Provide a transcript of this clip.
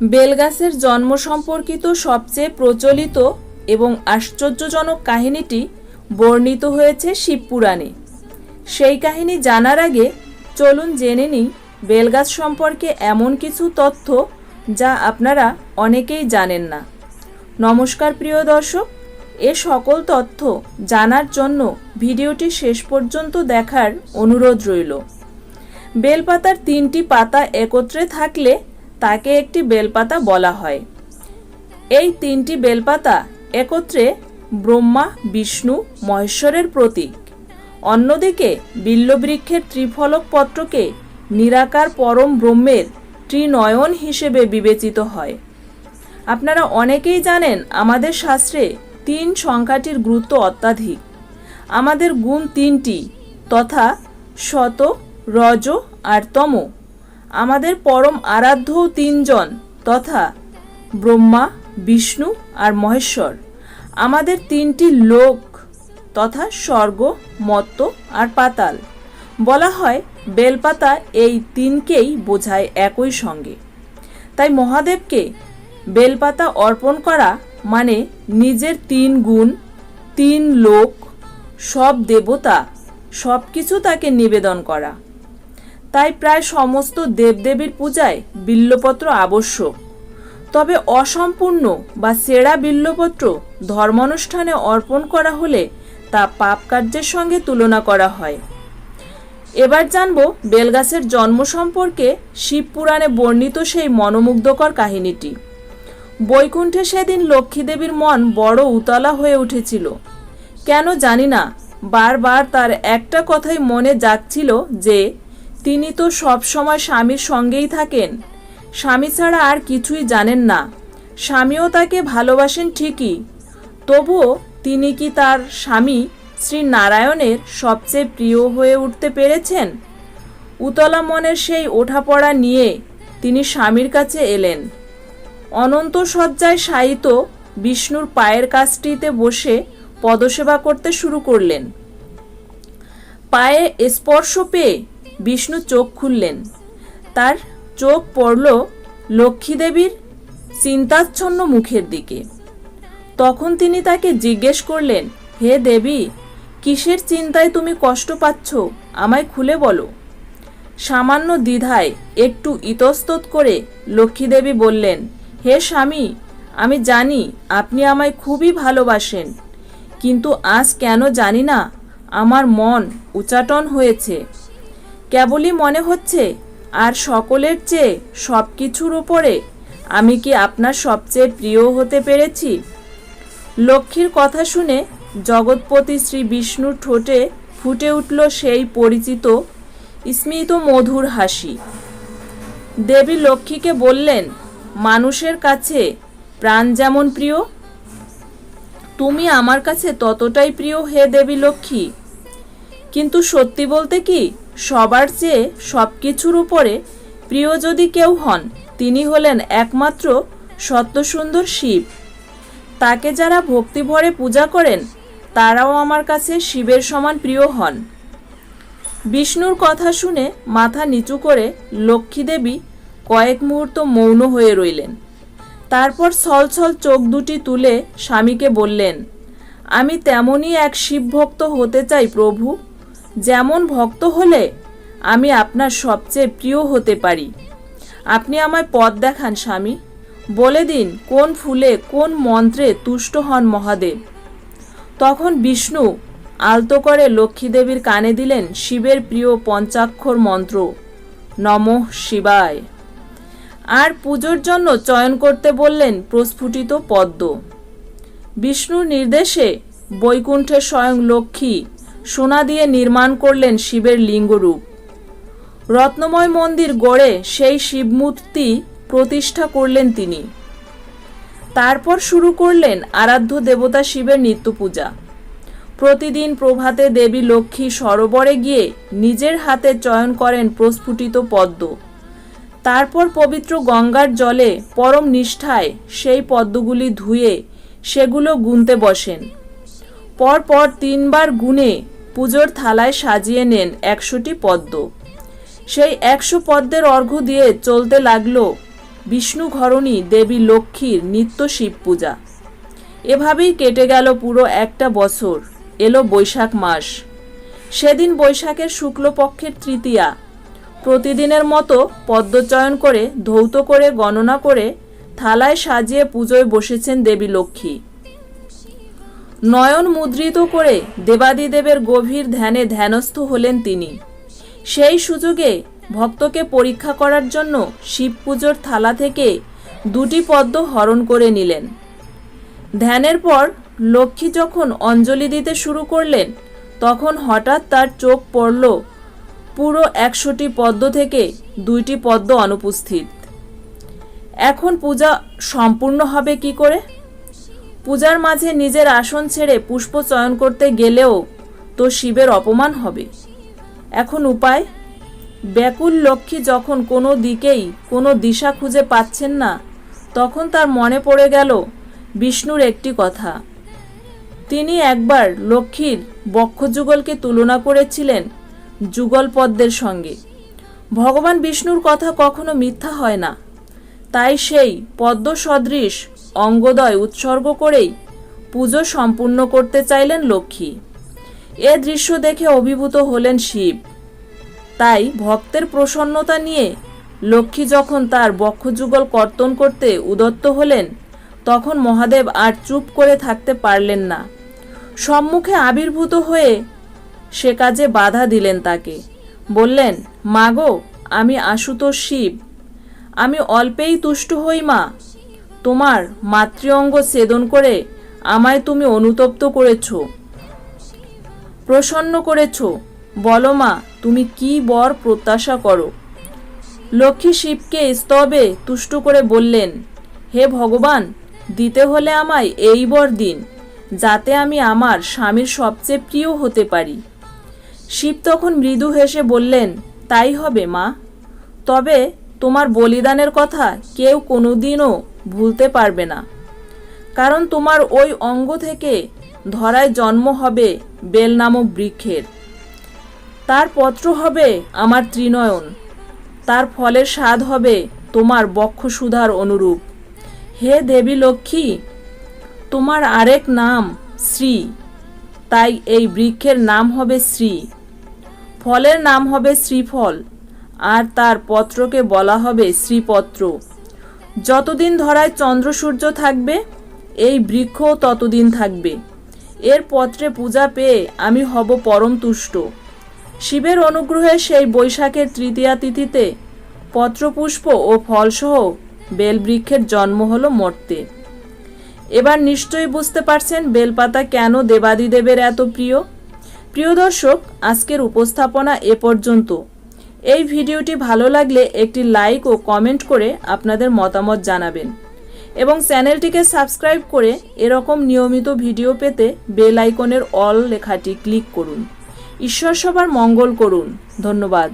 বেলগাছের জন্ম সম্পর্কিত সবচেয়ে প্রচলিত এবং আশ্চর্যজনক কাহিনীটি বর্ণিত হয়েছে শিবপুরাণে সেই কাহিনী জানার আগে চলুন জেনে নিই বেলগাছ সম্পর্কে এমন কিছু তথ্য যা আপনারা অনেকেই জানেন না। নমস্কার প্রিয় দর্শক, এ সকল তথ্য জানার জন্য ভিডিওটি শেষ পর্যন্ত দেখার অনুরোধ রইল। বেলপাতার তিনটি পাতা একত্রে থাকলে তাকে একটি বেলপাতা বলা হয়। এই তিনটি বেলপাতা একত্রে ব্রহ্মা, বিষ্ণু, মহেশ্বরের প্রতীক। অন্যদিকে বিল্লবৃক্ষের ত্রিফলক পত্রকে নিরাকার পরম ব্রহ্মের ত্রিনয়ন হিসেবে বিবেচিত হয়। আপনারা অনেকেই জানেন আমাদের শাস্ত্রে তিন সংখ্যাটির গুরুত্ব অত্যাধিক। আমাদের গুণ তিনটি, তথা শত, রজ আর তম। আমাদের পরম আরাধ্যও তিনজন তথা ব্রহ্মা, বিষ্ণু আর মহেশ্বর। আমাদের তিনটি লোক তথা স্বর্গ, মত্ত আর পাতাল। বলা হয়, বেলপাতা এই তিনকেই বোঝায় একই সঙ্গে। তাই মহাদেবকে বেলপাতা অর্পণ করা মানে নিজের তিন গুণ, তিন লোক, সব দেবতা সব কিছু তাকে নিবেদন করা। তাই প্রায় সমস্ত দেবদেবীর পূজায় বিল্লপত্র আবশ্যক। তবে অসম্পূর্ণ বা সেরা বিল্লপত্র ধর্মানুষ্ঠানে অর্পণ করা হলে তা পাপ কার্যের সঙ্গে তুলনা করা হয়। এবার জানব বেলগাছের জন্ম সম্পর্কে শিবপুরাণে বর্ণিত সেই মনোমুগ্ধকর কাহিনীটি। বৈকুণ্ঠে সেদিন লক্ষ্মীদেবীর মন বড় উতলা হয়ে উঠেছিল। কেন জানি না, বারবার তার একটা কথাই মনে যাচ্ছিল যে তিনি তো সব সময় স্বামীর সঙ্গেই থাকেন। স্বামী ছাড়া আর কিছুই জানেন না। স্বামীও তাকে ভালোবাসেন ঠিকই। তবুও তিনি কি তার স্বামী শ্রী নারায়ণের সবচেয়ে প্রিয় হয়ে উঠতে পেরেছেন? উতলা মনের সেই ওঠাপড়া নিয়ে তিনি স্বামীর কাছে এলেন। অনন্ত শয্যায় শায়িত বিষ্ণুর পায়ের কাছটিতে বসে পদসেবা করতে শুরু করলেন। পায়ে স্পর্শ পেয়ে বিষ্ণু চোখ খুললেন। তার চোখ পড়ল লক্ষ্মীদেবীর চিন্তাচ্ছন্ন মুখের দিকে। তখন তিনি তাকে জিজ্ঞেস করলেন, হে দেবী, কিসের চিন্তায় তুমি কষ্ট পাচ্ছ? আমায় খুলে বলো। সামান্য দ্বিধায় একটু ইতস্তত করে লক্ষ্মীদেবী বললেন, হে স্বামী, আমি জানি আপনি আমায় খুবই ভালোবাসেন, কিন্তু আজ কেন জানি না, আমার মন উচাটন হয়েছে। কেবলই মনে হচ্ছে, আর সকলের চেয়ে সব কিছুর উপরে আমি কি আপনার সবচেয়ে প্রিয় হতে পেরেছি? লক্ষ্মীর কথা শুনে জগৎপতি শ্রী বিষ্ণুর ঠোঁটে ফুটে উঠল সেই পরিচিত, স্মিত মধুর হাসি। দেবী লক্ষ্মীকে বললেন, মানুষের কাছে প্রাণ যেমন প্রিয়, তুমি আমার কাছে ততটাই প্রিয় হে দেবী লক্ষ্মী। কিন্তু সত্যি বলতে কি সবার চেয়ে সব কিছুর উপরে প্রিয় যদি কেউ হন, তিনি হলেন একমাত্র সত্যসুন্দর শিব। তাকে যারা ভক্তি ভরে পূজা করেন, তারাও আমার কাছে শিবের সমান প্রিয় হন। বিষ্ণুর কথা শুনে মাথা নিচু করে লক্ষ্মীদেবী কয়েক মুহূর্ত মৌন হয়ে রইলেন। তারপর ছলছল চোখ দুটি তুলে স্বামীকে বললেন, আমি তেমনই এক শিব ভক্ত হতে চাই প্রভু। যেমন ভক্ত হলে আমি আপনার সবচেয়ে প্রিয় হতে পারি। আপনি আমায় পথ দেখান, স্বামী। বলে দিন, কোন ফুলে, কোন মন্ত্রে তুষ্ট হন মহাদেব। তখন বিষ্ণু আলতো করে লক্ষ্মীদেবীর কানে দিলেন, শিবের প্রিয় পঞ্চাক্ষর মন্ত্র, নমঃ শিবায়। আর পুজোর জন্য চয়ন করতে বললেন, প্রস্ফুটিত পদ্ম। বিষ্ণুর নির্দেশে বৈকুণ্ঠে স্বয়ং লক্ষ্মী সোনা দিয়ে নির্মাণ করলেন শিবের লিঙ্গরূপ। রত্নময় মন্দির গড়ে সেই শিবমূর্তি প্রতিষ্ঠা করলেন তিনি। তারপর শুরু করলেন আরাধ্য দেবতা শিবের নিত্য পূজা প্রতিদিন প্রভাতে দেবী লক্ষ্মী সরোবরে গিয়ে নিজের হাতে চয়ন করেন প্রস্ফুটিত পদ্ম। তারপর পবিত্র গঙ্গার জলে পরম নিষ্ঠায় সেই পদ্মগুলি ধুয়ে সেগুলো গুনতে বসেন। পরপর তিনবার গুনে পুজোর থালায় সাজিয়ে নেন একশোটি পদ্ম। সেই একশো পদ্মের অর্ঘ্য দিয়ে চলতে লাগল বিষ্ণু ঘরণী দেবী লক্ষ্মীর নিত্য শিব পূজা। এভাবেই কেটে গেল পুরো একটা বছর, এলো বৈশাখ মাস। সেদিন বৈশাখের শুক্লপক্ষের তৃতীয়া। প্রতিদিনের মতো পদ্মচয়ন করে ধৌত করে গণনা করে থালায় সাজিয়ে পুজোয় বসেছেন দেবী লক্ষ্মী। নয়ন মুদ্রিত করে দেবাদিদেবের গভীর ধ্যানে ধ্যানস্থ হলেন তিনি। সেই সুযোগে ভক্তকে পরীক্ষা করার জন্য শিব পুজোর থালা থেকে দুটি পদ্ম হরণ করে নিলেন। ধ্যানের পর লক্ষ্মী যখন অঞ্জলি দিতে শুরু করলেন, তখন হঠাৎ তার চোখ পড়ল পুরো একশোটি পদ্ম থেকে দুইটি পদ্ম অনুপস্থিত। এখন পূজা সম্পূর্ণ হবে কি করে? পূজার মাঝে নিজের আসন ছেড়ে পুষ্প চয়ন করতে গেলেও তো শিবের অপমান হবে। এখন উপায়? ব্যাকুল লক্ষ্মী যখন কোনো দিকেই কোনো দিশা খুঁজে পাচ্ছেন না, তখন তার মনে পড়ে গেল বিষ্ণুর একটি কথা। তিনি একবার লক্ষ্মীর বক্ষযুগলকে তুলনা করেছিলেন যুগল পদ্মের সঙ্গে। ভগবান বিষ্ণুর কথা কখনো মিথ্যা হয় না। তাই সেই পদ্ম সদৃশ অঙ্গদয় উৎসর্গ করেই পুজো সম্পূর্ণ করতে চাইলেন লক্ষ্মী। এ দৃশ্য দেখে অভিভূত হলেন শিব। তাই ভক্তের প্রসন্নতা নিয়ে লক্ষ্মী যখন তার বক্ষযুগল কর্তন করতে উদত্ত হলেন, তখন মহাদেব আর চুপ করে থাকতে পারলেন না। সম্মুখে আবির্ভূত হয়ে সে কাজে বাধা দিলেন তাকে। বললেন মাগো আমি আশুতোষ শিব। আমি অল্পেই তুষ্ট হই মা। তোমার মাতৃঅঙ্গ ছেদন করে আমায় তুমি অনুতপ্ত করেছ। প্রসন্ন করেছ। বলো মা, তুমি কি বর প্রত্যাশা করো? লক্ষ্মী শিবকে স্তবে তুষ্ট করে বললেন, হে ভগবান, দিতে হলে আমায় এই বর দিন, যাতে আমি আমার স্বামীর সবচেয়ে প্রিয় হতে পারি। শিব তখন মৃদু হেসে বললেন, তাই হবে মা। তবে তোমার বলিদানের কথা কেউ কোনোদিনও ভুলতে পারবে না। কারণ তোমার ওই অঙ্গ থেকে ধরায় জন্ম হবে বেল নামক বৃক্ষের। তার পত্র হবে আমার ত্রিনয়ন। তার ফলের স্বাদ হবে তোমার বক্ষসুধার অনুরূপ। হে দেবী লক্ষ্মী, তোমার আরেক নাম শ্রী। তাই এই বৃক্ষের নাম হবে শ্রী। ফলের নাম হবে শ্রীফল। আর তার পত্রকে বলা হবে শ্রীপত্র। যতদিন ধরায় চন্দ্র সূর্য থাকবে, এই বৃক্ষও ততদিন থাকবে। এর পত্রে পূজা পেয়ে আমি হব পরম তুষ্ট। শিবের অনুগ্রহে সেই বৈশাখের তৃতীয়া তিথিতে পত্রপুষ্প ও ফলসহ বেলবৃক্ষের জন্ম হলো মর্তে। এবার নিশ্চয়ই বুঝতে পারছেন বেলপাতা কেন দেবাদিদেবের এত প্রিয়? প্রিয় দর্শক, আজকের উপস্থাপনা এ পর্যন্ত। এই ভিডিওটি ভালো লাগলে একটি লাইক ও কমেন্ট করে আপনাদের মতামত জানাবেন এবং চ্যানেলটিকে সাবস্ক্রাইব করে এরকম নিয়মিত ভিডিও পেতে বেল আইকনের অল লেখাটি ক্লিক করুন। ঈশ্বর সবার মঙ্গল করুন। ধন্যবাদ।